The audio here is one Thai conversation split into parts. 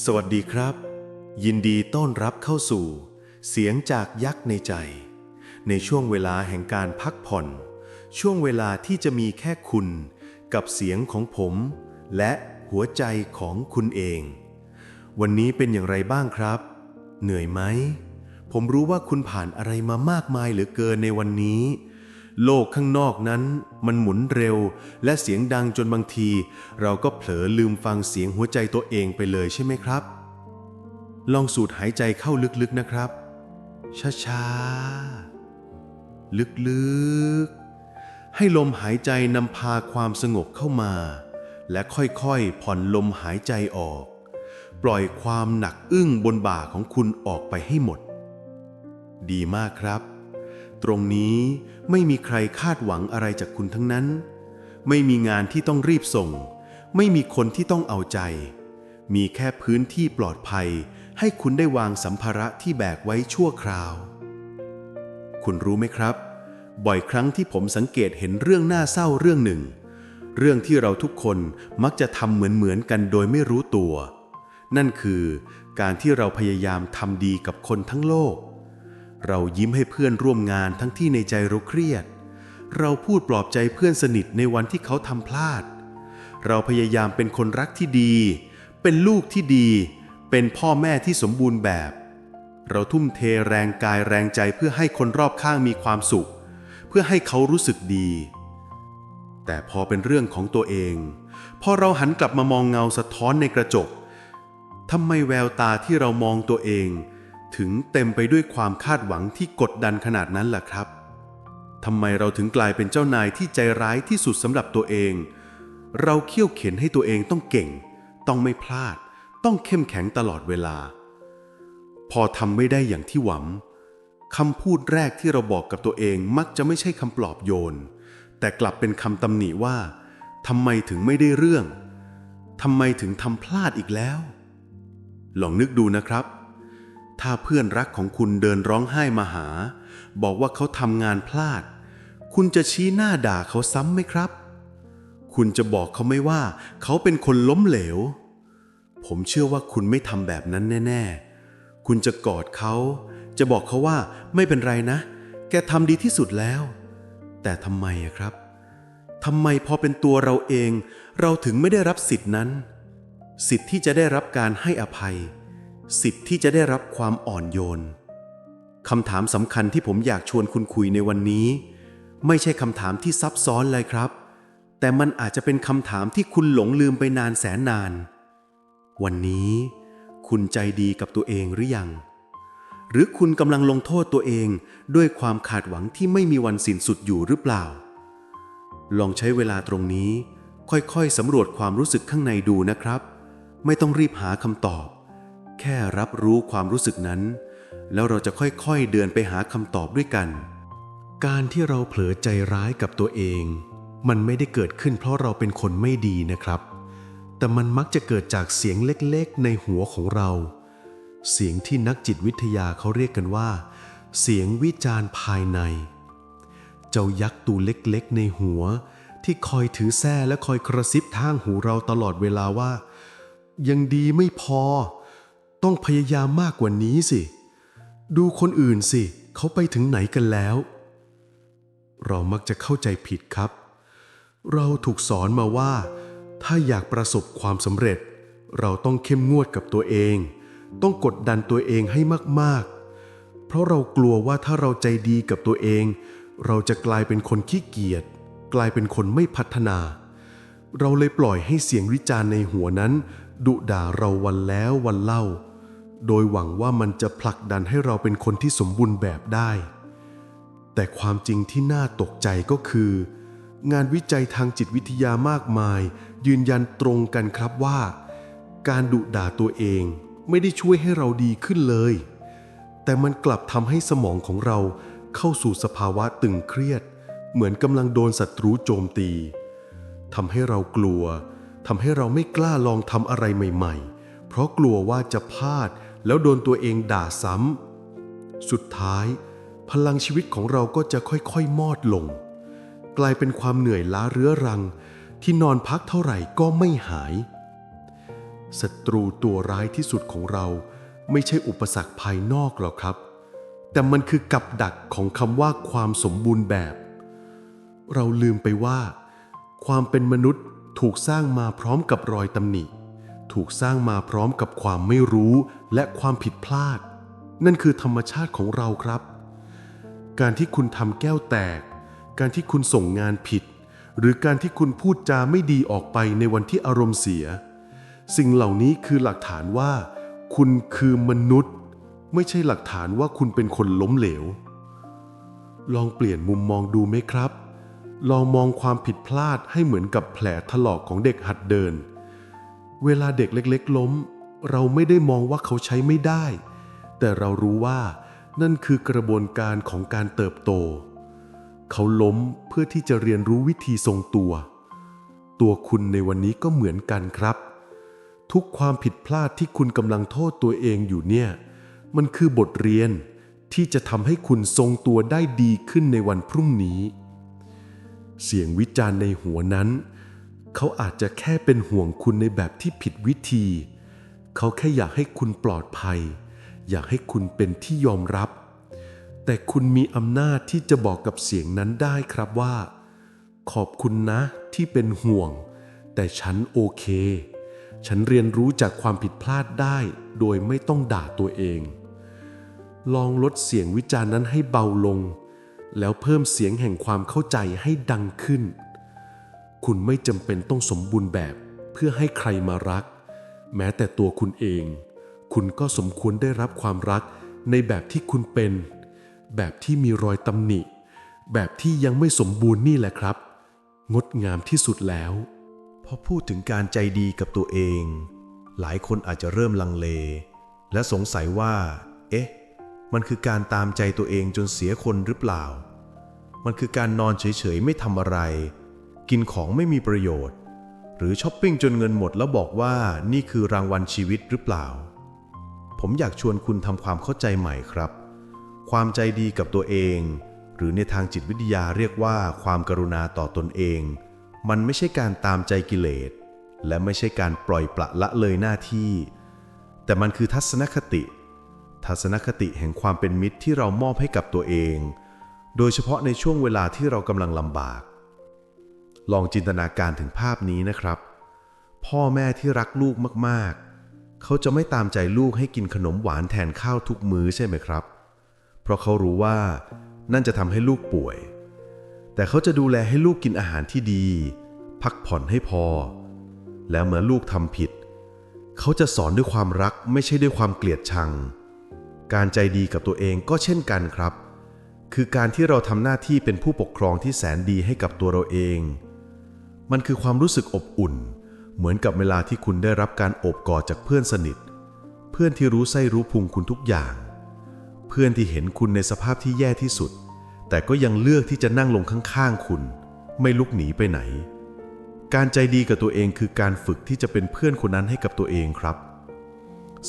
สวัสดีครับ ยินดีต้อนรับเข้าสู่ เสียงจากยักษ์ในใจ ในช่วงเวลาแห่งการพักผ่อน ช่วงเวลาที่จะมีแค่คุณ กับเสียงของผม และหัวใจของคุณเอง วันนี้เป็นอย่างไรบ้างครับ เหนื่อยไหม ผมรู้ว่าคุณผ่านอะไรมามากมายเหลือเกินในวันนี้ โลกข้างนอกนั้น มันหมุนเร็ว และเสียงดังจนบางที เราก็เผลอลืมฟังเสียงหัวใจตัวเองไปเลยใช่ไหมครับ ลองสูดหายใจเข้าลึกๆนะครับ ช้าๆ ลึกๆ ให้ลมหายใจนำพาความสงบเข้ามา และค่อยๆ ผ่อนลมหายใจออก ปล่อยความหนักอึ้งบนบ่าของคุณออกไปให้หมด ดีมากครับ ตรงนี้ไม่มีใครคาดหวังอะไรจากคุณทั้งนั้น ไม่มีงานที่ต้องรีบส่ง ไม่มีคนที่ต้องเอาใจ มีแค่พื้นที่ปลอดภัย ให้คุณได้วางสัมภาระที่แบกไว้ชั่วคราว คุณรู้ไหมครับ บ่อยครั้งที่ผมสังเกตเห็นเรื่องน่าเศร้าเรื่องหนึ่ง เรื่องที่เราทุกคนมักจะทำเหมือนๆกันโดยไม่รู้ตัว นั่นคือการที่เราพยายามทำดีกับคนทั้งโลก เรายิ้มให้เพื่อนร่วมงานทั้งที่ในใจเราเครียด เราพูดปลอบใจเพื่อนสนิทในวันที่เขาทำพลาด เราพยายามเป็นคนรักที่ดี เป็นลูกที่ดี เป็นพ่อแม่ที่สมบูรณ์แบบ เราทุ่มเทแรงกายแรงใจเพื่อให้คนรอบข้างมีความสุข เพื่อให้เขารู้สึกดี แต่พอเป็นเรื่องของตัวเอง พอเราหันกลับมามองเงาสะท้อนในกระจกทำไมแววตาที่เรามองตัวเอง ถึงเต็มไปด้วยความคาดหวังที่กดดันขนาดนั้นล่ะครับทำไมเราถึงกลายเป็นเจ้านายที่ใจร้ายที่สุดสำหรับตัวเอง เราเคี่ยวเข็นให้ตัวเองต้องเก่ง ต้องไม่พลาด ต้องเข้มแข็งตลอดเวลา พอทำไม่ได้อย่างที่หวังคำพูดแรกที่เราบอกกับตัวเองมักจะไม่ใช่คำปลอบโยน แต่กลับเป็นคำตำหนิว่าทำไมถึงไม่ได้เรื่องทำไมถึงทำพลาดอีกแล้ว ลองนึกดูนะครับ ถ้าเพื่อนรักของคุณเดินร้องไห้มาหา บอกว่าเขาทำงานพลาด คุณจะชี้หน้าด่าเขาซ้ำไหมครับ คุณจะบอกเขาไม่ว่า เขาเป็นคนล้มเหลว ผมเชื่อว่าคุณไม่ทำแบบนั้นแน่ ๆ คุณจะกอดเขา จะบอกเขาว่าไม่เป็นไรนะ แกทำดีที่สุดแล้ว แต่ทำไมอะครับทำไมพอเป็นตัวเราเอง เราถึงไม่ได้รับสิทธินั้น สิทธิ์ที่จะได้รับการให้อภัย สิทธิ์ที่จะได้รับความอ่อนโยนคำถามสำคัญที่ผมอยากชวนคุณคุยในวันนี้ ไม่ใช่คำถามที่ซับซ้อนเลยครับ แต่มันอาจจะเป็นคำถามที่คุณหลงลืมไปนานแสนนาน วันนี้ คุณใจดีกับตัวเองหรือยัง หรือคุณกำลังลงโทษตัวเองด้วยความขาดหวังที่ไม่มีวันสิ้นสุดอยู่หรือเปล่า ลองใช้เวลาตรงนี้ ค่อยๆสำรวจความรู้สึกข้างในดูนะครับ ไม่ต้องรีบหาคำตอบ แค่รับรู้ความรู้สึกนั้น แล้วเราจะค่อยๆเดินไปหาคำตอบด้วยกัน การที่เราเผลอใจร้ายกับตัวเอง มันไม่ได้เกิดขึ้นเพราะเราเป็นคนไม่ดีนะครับ แต่มันมักจะเกิดจากเสียงเล็กๆ ในหัวของเรา เสียงที่นักจิตวิทยาเขาเรียกกันว่า เสียงวิจารณ์ภายใน เจ้ายักษ์ตัวเล็กๆ ในหัว ที่คอยถือแส้และคอยกระซิบทางหูเราตลอดเวลาว่า ยังดีไม่พอ ต้องพยายามมากกว่านี้สิ ดูคนอื่นสิ เขาไปถึงไหนกันแล้ว เรามักจะเข้าใจผิดครับ เราถูกสอนมาว่า ถ้าอยากประสบความสำเร็จ เราต้องเข้มงวดกับตัวเอง ต้องกดดันตัวเองให้มากๆ เพราะเรากลัวว่าถ้าเราใจดีกับตัวเอง เราจะกลายเป็นคนขี้เกียจ กลายเป็นคนไม่พัฒนา เราเลยปล่อยให้เสียงวิจารณ์ในหัวนั้นดุด่าเราวันแล้ววันเล่า โดยหวังว่ามันจะผลักดันให้เราเป็นคนที่สมบูรณ์แบบได้ แต่ความจริงที่น่าตกใจก็คือ งานวิจัยทางจิตวิทยามากมาย ยืนยันตรงกันครับว่า การดุด่าตัวเองไม่ได้ช่วยให้เราดีขึ้นเลย แต่มันกลับทำให้สมองของเราเข้าสู่สภาวะตึงเครียด เหมือนกำลังโดนศัตรูโจมตีทำให้เรากลัวทำให้เราไม่กล้าลองทำอะไรใหม่ ๆ เพราะกลัวว่าจะพลาด แล้วโดนตัวเองด่าซ้ำ สุดท้าย พลังชีวิตของเราก็จะค่อยๆ มอดลง กลายเป็นความเหนื่อยล้าเรื้อรัง ที่นอนพักเท่าไหร่ก็ไม่หายศัตรูตัวร้ายที่สุดของเราไม่ใช่อุปสรรคภายนอกหรอกครับ แต่มันคือกับดักของคำว่าความสมบูรณ์แบบ เราลืมไปว่า ความเป็นมนุษย์ถูกสร้างมาพร้อมกับรอยตำหนิ ถูกสร้างมาพร้อมกับความไม่รู้และความผิดพลาด นั่นคือธรรมชาติของเราครับ การที่คุณทำแก้วแตก การที่คุณส่งงานผิด หรือการที่คุณพูดจาไม่ดีออกไปในวันที่อารมณ์เสีย สิ่งเหล่านี้คือหลักฐานว่า คุณคือมนุษย์ ไม่ใช่หลักฐานว่าคุณเป็นคนล้มเหลว ลองเปลี่ยนมุมมองดูไหมครับลองมองความผิดพลาดให้เหมือนกับแผลถลอกของเด็กหัดเดิน เวลาเด็กเล็กๆ ล้ม เราไม่ได้มองว่าเขาใช้ไม่ได้ แต่เรารู้ว่านั่นคือกระบวนการของการเติบโต เขาล้มเพื่อที่จะเรียนรู้วิธีทรงตัว ตัวคุณในวันนี้ก็เหมือนกันครับ ทุกความผิดพลาดที่คุณกำลังโทษตัวเองอยู่เนี่ย มันคือบทเรียนที่จะทำให้คุณทรงตัวได้ดีขึ้นในวันพรุ่งนี้ เสียงวิจารณ์ในหัวนั้น เขาอาจจะแค่เป็นห่วงคุณในแบบที่ผิดวิธี เขาแค่อยากให้คุณปลอดภัย อยากให้คุณเป็นที่ยอมรับ แต่คุณมีอำนาจที่จะบอกกับเสียงนั้นได้ครับว่า ขอบคุณนะที่เป็นห่วง แต่ฉันโอเค ฉันเรียนรู้จากความผิดพลาดได้ โดยไม่ต้องด่าตัวเอง ลองลดเสียงวิจารณ์นั้นให้เบาลง แล้วเพิ่มเสียงแห่งความเข้าใจให้ดังขึ้น คุณไม่จำเป็นต้องสมบูรณ์แบบเพื่อให้ใครมารัก แม้แต่ตัวคุณเอง คุณก็สมควรได้รับความรักในแบบที่คุณเป็น แบบที่มีรอยตำหนิ แบบที่ยังไม่สมบูรณ์นี่แหละครับ งดงามที่สุดแล้ว พอพูดถึงการใจดีกับตัวเอง หลายคนอาจจะเริ่มลังเล และสงสัยว่า เอ๊ะ มันคือการตามใจตัวเองจนเสียคนหรือเปล่า มันคือการนอนเฉยๆไม่ทำอะไร กินของไม่มีประโยชน์ หรือช้อปปิ้งจนเงินหมดแล้วบอกว่านี่คือรางวัลชีวิตหรือเปล่า ผมอยากชวนคุณทำความเข้าใจใหม่ครับ ความใจดีกับตัวเอง หรือในทางจิตวิทยาเรียกว่าความกรุณาต่อตนเอง มันไม่ใช่การตามใจกิเลส และไม่ใช่การปล่อยปละละเลยหน้าที่ แต่มันคือทัศนคติ ทัศนคติแห่งความเป็นมิตรที่เรามอบให้กับตัวเอง โดยเฉพาะในช่วงเวลาที่เรากำลังลำบาก ลองจินตนาการถึงภาพนี้นะครับ พ่อแม่ที่รักลูกมากๆ เขาจะไม่ตามใจลูกให้กินขนมหวานแทนข้าวทุกมื้อใช่ไหมครับ เพราะเขารู้ว่านั่นจะทำให้ลูกป่วย แต่เขาจะดูแลให้ลูกกินอาหารที่ดี พักผ่อนให้พอ แล้วเมื่อลูกทำผิด เขาจะสอนด้วยความรักไม่ใช่ด้วยความเกลียดชัง การใจดีกับตัวเองก็เช่นกันครับ คือการที่เราทำหน้าที่เป็นผู้ปกครองที่แสนดีให้กับตัวเราเอง มันคือความรู้สึกอบอุ่น เหมือนกับเวลาที่คุณได้รับการโอบกอดจากเพื่อนสนิท เพื่อนที่รู้ไส้รู้พุงคุณทุกอย่าง เพื่อนที่เห็นคุณในสภาพที่แย่ที่สุด แต่ก็ยังเลือกที่จะนั่งลงข้างๆคุณ ไม่ลุกหนีไปไหน การใจดีกับตัวเองคือการฝึกที่จะเป็นเพื่อนคนนั้นให้กับตัวเองครับ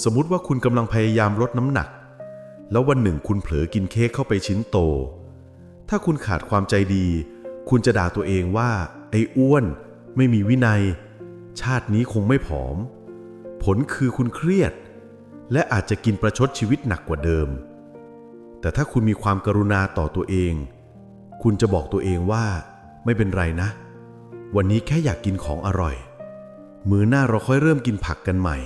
สมมุติว่าคุณกำลังพยายามลดน้ำหนัก แล้ววันหนึ่งคุณเผลอกินเค้กเข้าไปชิ้นโต ถ้าคุณขาดความใจดี คุณจะด่าตัวเองว่า ไอ้อ้วน ไม่มีวินัย ชาตินี้คงไม่ผอม ผลคือคุณเครียด และอาจจะกินประชดชีวิตหนักกว่าเดิม แต่ถ้าคุณมีความกรุณาต่อตัวเอง คุณจะบอกตัวเองว่าไม่เป็นไรนะ วันนี้แค่อยากกินของอร่อย มื้อหน้าเราค่อยเริ่มกินผักกันใหม่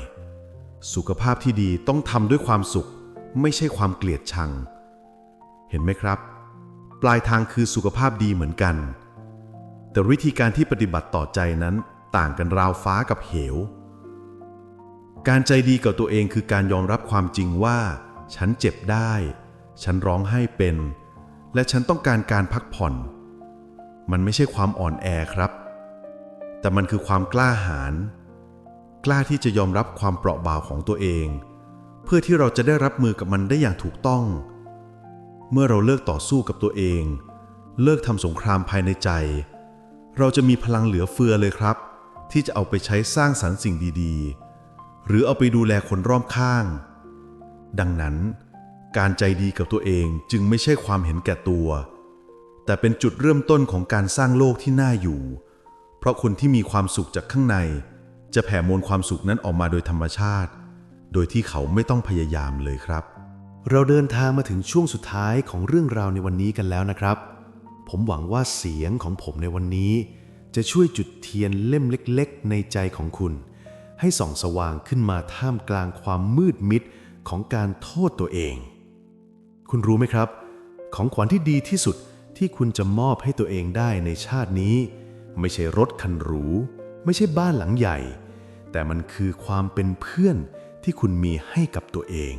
สุขภาพที่ดีต้องทำด้วยความสุข ไม่ใช่ความเกลียดชัง เห็นไหมครับ ปลายทางคือสุขภาพดีเหมือนกัน แต่วิธีการที่ปฏิบัติต่อใจนั้นต่างกันราวฟ้ากับเหว การใจดีกับตัวเองคือการยอมรับความจริงว่า ฉันเจ็บได้ ฉันร้องไห้เป็น และฉันต้องการการพักผ่อน มันไม่ใช่ความอ่อนแอครับ แต่มันคือความกล้าหาญกล้าที่จะยอมรับความเปราะบางของตัวเอง เพื่อที่เราจะได้รับมือกับมันได้อย่างถูกต้อง เมื่อเราเลิกต่อสู้กับตัวเอง เลิกทำสงครามภายในใจ เราจะมีพลังเหลือเฟือเลยครับ ที่จะเอาไปใช้สร้างสรรค์สิ่งดีๆ หรือเอาไปดูแลคนรอบข้าง ดังนั้น การใจดีกับตัวเองจึงไม่ใช่ความเห็นแก่ตัว แต่เป็นจุดเริ่มต้นของการสร้างโลกที่น่าอยู่ เพราะคนที่มีความสุขจากข้างใน จะจะแผ่มวลความสุขนั้นออกมาโดยธรรมชาติ โดยที่เขาไม่ต้องพยายามเลยครับ เราเดินทางมาถึงช่วงสุดท้ายของเรื่องราวในวันนี้กันแล้วนะครับ ผมหวังว่าเสียงของผมในวันนี้ จะช่วยจุดเทียนเล่มเล็กๆ ในใจของคุณ ให้ส่องสว่างขึ้นมาท่ามกลางความมืดมิดของการโทษตัวเอง คุณรู้ไหมครับ ของขวัญที่ดีที่สุดที่คุณจะมอบให้ตัวเองได้ในชาตินี้ ไม่ใช่รถคันหรู ไม่ใช่บ้านหลังใหญ่ แต่มันคือความเป็นเพื่อนที่คุณมีให้กับตัวเอง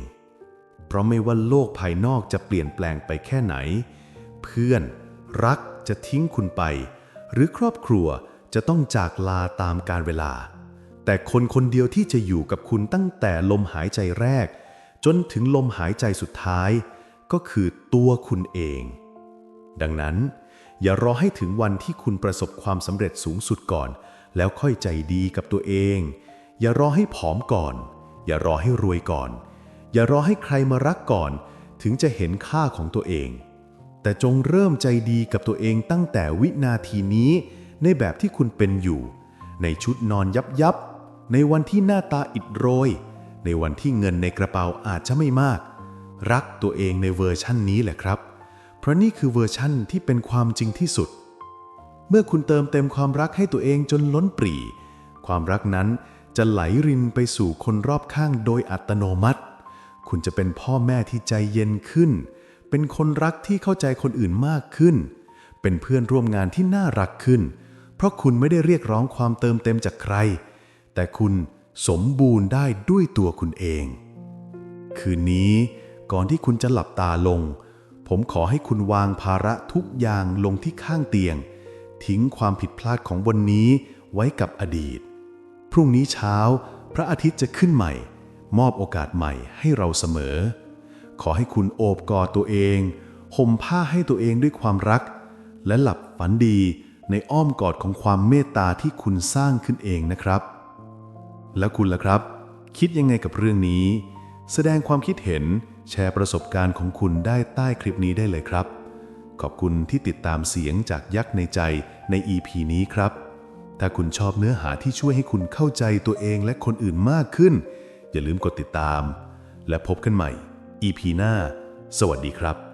เพราะไม่ว่าโลกภายนอกจะเปลี่ยนแปลงไปแค่ไหน เพื่อน รักจะทิ้งคุณไป หรือครอบครัวจะต้องจากลาตามกาลเวลา แต่คนคนเดียวที่จะอยู่กับคุณตั้งแต่ลมหายใจแรก จนถึงลมหายใจสุดท้าย ก็คือตัวคุณเอง ดังนั้น อย่ารอให้ถึงวันที่คุณประสบความสำเร็จสูงสุดก่อน แล้วค่อยใจดีกับตัวเอง อย่ารอให้ผอมก่อน อย่ารอให้รวยก่อน อย่ารอให้ใครมารักก่อน ถึงจะเห็นค่าของตัวเอง แต่จงเริ่มใจดีกับตัวเองตั้งแต่วินาทีนี้ในแบบที่คุณเป็นอยู่ ในชุดนอนยับยับ ในวันที่หน้าตาอิดโรย ในวันที่เงินในกระเป๋าอาจจะไม่มาก รักตัวเองในเวอร์ชั่นนี้แหละครับ เพราะนี่คือเวอร์ชั่นที่เป็นความจริงที่สุด เมื่อคุณเติมเต็มความรักให้ตัวเองจนล้นปรี ความรักนั้นจะไหลรินไปสู่คนรอบข้างโดยอัตโนมัติ คุณจะเป็นพ่อแม่ที่ใจเย็นขึ้น เป็นคนรักที่เข้าใจคนอื่นมากขึ้น เป็นเพื่อนร่วมงานที่น่ารักขึ้น เพราะคุณไม่ได้เรียกร้องความเติมเต็มจากใคร แต่คุณสมบูรณ์ได้ด้วยตัวคุณเอง คืนนี้ก่อนที่คุณจะหลับตาลง ผมขอให้คุณวางภาระทุกอย่างลงที่ข้างเตียง ทิ้งความผิดพลาดของวันนี้ไว้กับอดีต พรุ่งนี้เช้า พระอาทิตย์จะขึ้นใหม่ มอบโอกาสใหม่ให้เราเสมอ ขอให้คุณโอบกอดตัวเองห่มผ้าให้ตัวเองด้วยความรัก และหลับฝันดีในอ้อมกอดของความเมตตาที่คุณสร้างขึ้นเองนะครับ แล้วคุณล่ะครับ คิดยังไงกับเรื่องนี้ แสดงความคิดเห็นแชร์ประสบการณ์ของคุณได้ใต้คลิปนี้ได้เลยครับ ขอบคุณที่ติดตามเสียงจากยักษ์ในใจใน EP นี้ครับ ถ้าคุณชอบเนื้อหาที่ช่วยให้คุณเข้าใจตัวเองและคนอื่นมากขึ้น อย่าลืมกดติดตาม และพบกันใหม่ EP หน้า สวัสดีครับ